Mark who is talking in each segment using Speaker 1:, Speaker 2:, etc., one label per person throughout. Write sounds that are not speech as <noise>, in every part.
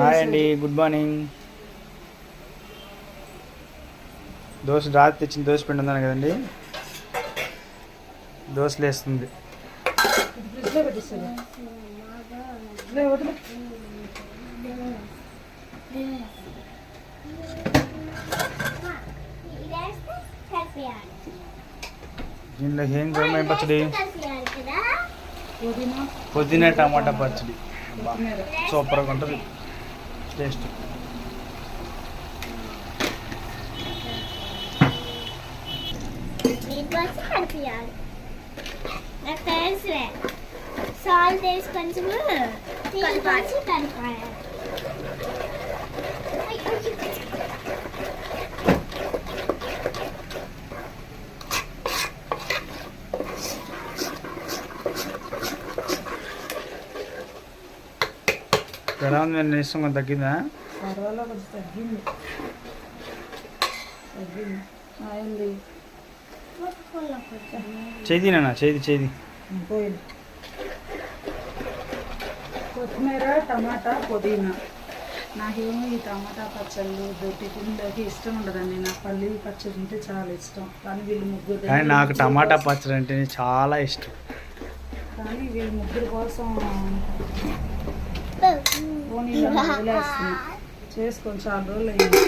Speaker 1: Hi అండి good morning. Dosa రాత్రి తెచ్చిన దోశ పిండి ఉందని కదండి. దోశలు వేస్తుంది దీనిలో ఏం గవర్నమెంట్ పచ్చడి?
Speaker 2: పుదీనా?
Speaker 1: టమాటా పచ్చడి. సూపర్గా ఉంటుంది. టేస్ట్
Speaker 3: నాకు తెలుసులే. సాల్ట్ వేసి కొంచెం కలిపాచి కలిపాలి
Speaker 1: ఉంది నేను ఇష్టం కొంచెం తగ్గిందా?
Speaker 2: కొంచెం తగ్గింది. తగ్గింది. అయింది
Speaker 1: చేది నాన్న చేది చేది
Speaker 2: పోయింది కొత్తిమీర టమాటా పుదీనా. నాకేమో ఈ టమాటా పచ్చళ్ళు టిఫిన్లోకి ఇష్టం ఉండదండి. నాకు పల్లి పచ్చడి అంటే చాలా ఇష్టం. కానీ వీళ్ళు ముగ్గురు
Speaker 1: నాకు టమాటా పచ్చడి అంటేనే చాలా ఇష్టం.
Speaker 2: కానీ వీళ్ళ ముగ్గురు కోసం పోనీలో <laughs> వదిలేస్తున్నా చేసుకొని చాలా రోజులు అయింది.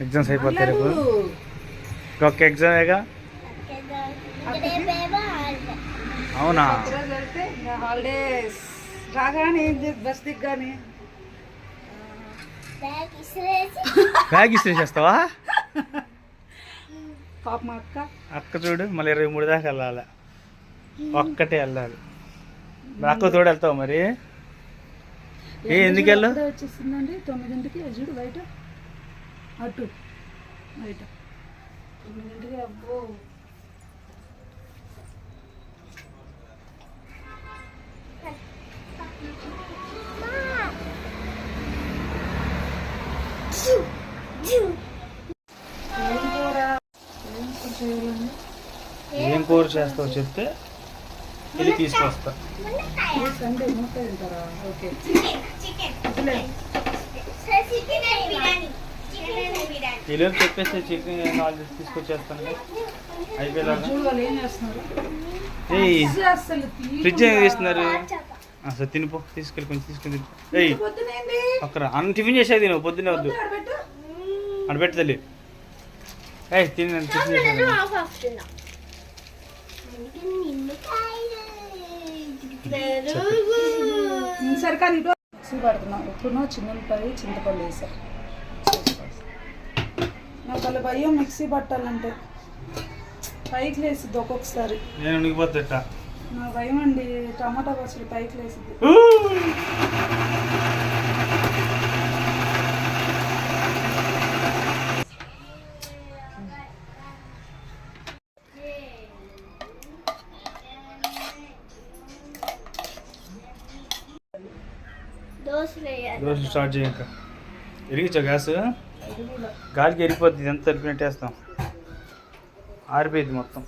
Speaker 1: ఎగ్జామ్స్ అయిపోతాయి రేపు. ఒక్క ఎగ్జామేగా అవునా?
Speaker 2: హాలిడేస్ రాగానే బస్ దిగ్గానే.
Speaker 1: బ్యాగ్ ఇస్త్రీ చేస్తావా
Speaker 2: పాప మా అక్క.
Speaker 1: అక్క చూడు మళ్ళీ ఇరవై మూడు దాకా వెళ్ళాలి. ఒక్కటే వెళ్ళాలి. అక్క తోడు వెళ్తావు మరి? ఏ ఎందుకు వెళ్ళు
Speaker 2: ఎప్పుడే వచ్చేసిందండి తొమ్మిదింటికి చూడు బయట. అటు బయట. తొమ్మిదింటికి అబ్బో. ఏం కూర
Speaker 1: చేస్తావు చెప్తే ఇది తీసుకొస్తా. ఈలోపు చెప్పేస్తే చికెన్ నాలుగు తీసుకొచ్చేస్తాను. అయిపోయేలాగా?
Speaker 2: ఏం
Speaker 1: ఫ్రిడ్జ్ ఏం తీస్తున్నారు అసలు తినిపో తీసుకెళ్ళి కొంచెం తీసుకుని తినిపో. ఏయ్ పక్కన అన్న టిఫిన్ చేసేది నువ్వు పొద్దున్నే వద్దు. అక్కడ పెట్టు తల్లి. ఏయ్ తిని టిఫిన్ చేసేది
Speaker 2: సరే కానీ ఇటు మిక్సీ పడుతున్నాం ఉప్పును చిన్నపై చింతపండు వేసా నాకు వాళ్ళ భయం మిక్సీ పట్టాలంటే పైకి లేసిద్ది ఒక్కొక్కసారి
Speaker 1: నేను ఉనికిపోతా
Speaker 2: నా భయం అండి టమాటా పచ్చడి పైకి లేసిద్ది
Speaker 3: దోశలు
Speaker 1: దోశ స్టార్ట్ చేయ ఇంకా ఎరిగించా గ్యాస్? గాలికి ఎరిగిపోద్ది ఎంత ఎరిగినట్టేస్తాం ఆరిపోయింది మొత్తం.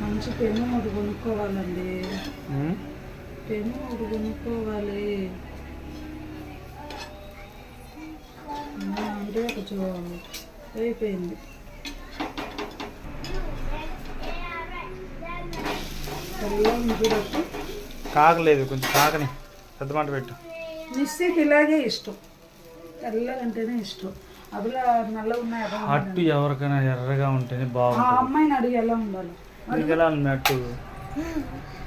Speaker 2: మంచి పెన్ను ఒకటి కొనుక్కోవాలండి. పెను ఒకటి కొనుక్కోవాలి కొంచెం అయిపోయింది.
Speaker 1: కాకలేదు కొంచెం కాకని పెద్ద మంట పెట్టు.
Speaker 2: మిస్సీకి ఇలాగే ఇష్టం. తెల్లగా అంటేనే ఇష్టం. అదిలో నల్ల ఉన్నాయి అదో
Speaker 1: అట్టు ఎవరికైనా ఎర్రగా ఉంటేనే
Speaker 2: ఆ
Speaker 1: బాగుంటుంది.
Speaker 2: అమ్మాయిని అడిగి ఎలా ఉండాలి?
Speaker 1: నీకు ఎలా ఉంది అట్టు? <laughs>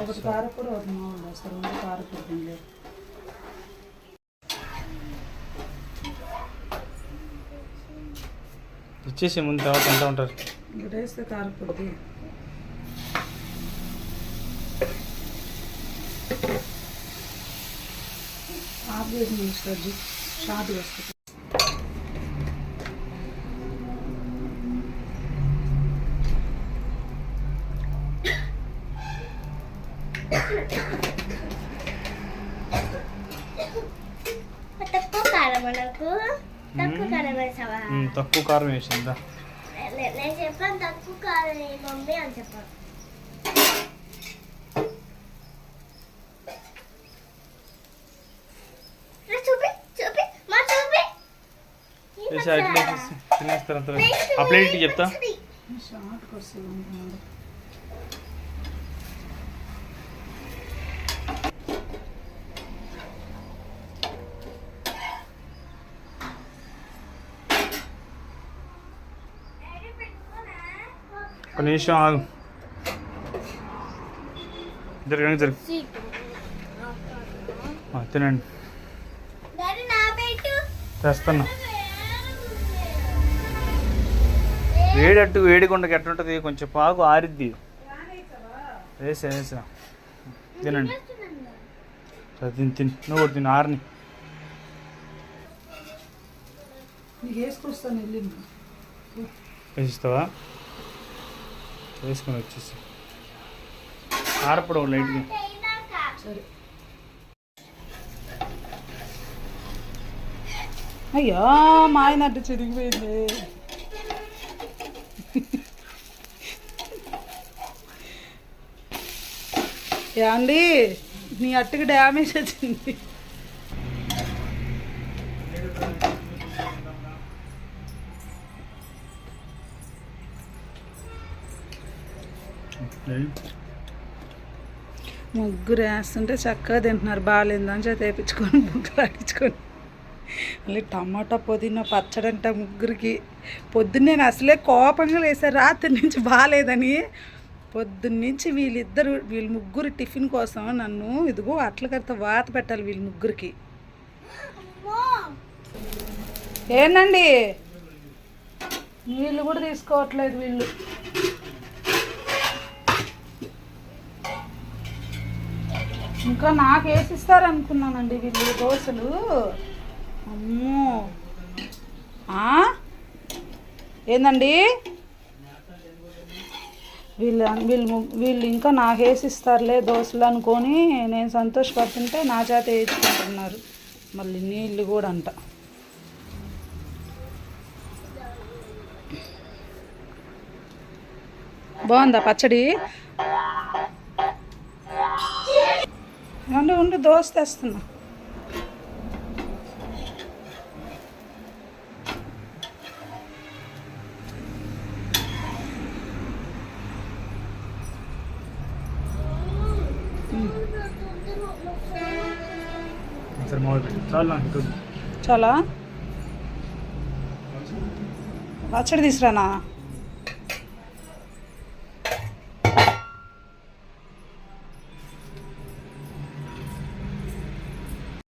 Speaker 2: ఒకటి కారపూడి ఒకటి మామూలు వేస్తారు. రెండు కారపూడి తినలేదు.
Speaker 1: ఇచ్చేసి ముందు తర్వాత ఎంత ఉంటారు.
Speaker 2: ఇక్కడ వేస్తే కారపొడి ఆఫ్ చేసి మిస్టర్ షార్ట్ వేస్తుంది
Speaker 3: తక్కువ కారం నాకు తక్కువ కారం వేసావా
Speaker 1: తక్కువ కారం వేసిందా
Speaker 3: నేను చెప్పాను తక్కువ కారం మమ్మీ అని చెప్పాను.
Speaker 1: తినేస్తారు అంత ఆ ప్లేట్ చెప్తా
Speaker 3: పచ్చడి.
Speaker 2: షార్ట్కి వస్తుంది అనుకున్నాడు
Speaker 1: ఒక నిమిషం ఆగు. జరగండి జరుగు ఆ, తినండి. తెస్తున్నా. వేడట్టు వేడికొండకి ఎట్లుంటుంది కొంచెం పాకు ఆరిద్ది. వేసా వేసా తినండి. తిని తిని. నువ్వు కూడా తిని ఆరిని.
Speaker 2: వేసుకొస్తాను వెళ్ళింది.
Speaker 1: వేసిస్తావా? వేసుకొని వచ్చేసి. ఆరపడవు లైట్గా.
Speaker 2: సరే అయ్యో మా ఆయన అడ్డు చెరిగిపోయింది ఏమండి నీ అట్టుకి డ్యామేజ్ వచ్చింది. ముగ్గురు వేస్తుంటే చక్కగా తింటున్నారు. బాగాలేదని చేత వేయించుకొని ముగ్గురు ఆడించుకొని మళ్ళీ టమాటా పుదీనా పచ్చడి అంట ముగ్గురికి. పొద్దున్నే నేను అసలే కోపంగా లేసారు. రాత్రి నుంచి బాగాలేదని. పొద్దున్న నుంచి వీళ్ళిద్దరు వీళ్ళ ముగ్గురు టిఫిన్ కోసం నన్ను ఇదిగో అట్ల కడితే వాత పెట్టాలి వీళ్ళ ముగ్గురికి. ఏందండి? వీళ్ళు కూడా తీసుకోవట్లేదు వీళ్ళు. ఇంకా నాకు వేసిస్తారు అనుకున్నానండి వీళ్ళు దోశలు. అమ్మో. ఏందండి? వీళ్ళు వీళ్ళు వీళ్ళు ఇంకా నాకు వేసిస్తారులే దోశలు అనుకొని నేను సంతోషపడుతుంటే నా చేత వేయించుకుంటున్నారు. మళ్ళీ నీళ్ళు కూడా అంట. బాగుందా పచ్చడి? ఉండు ఉండు దోశ తెస్తున్నా. చాలా? పచ్చడి తీసురానా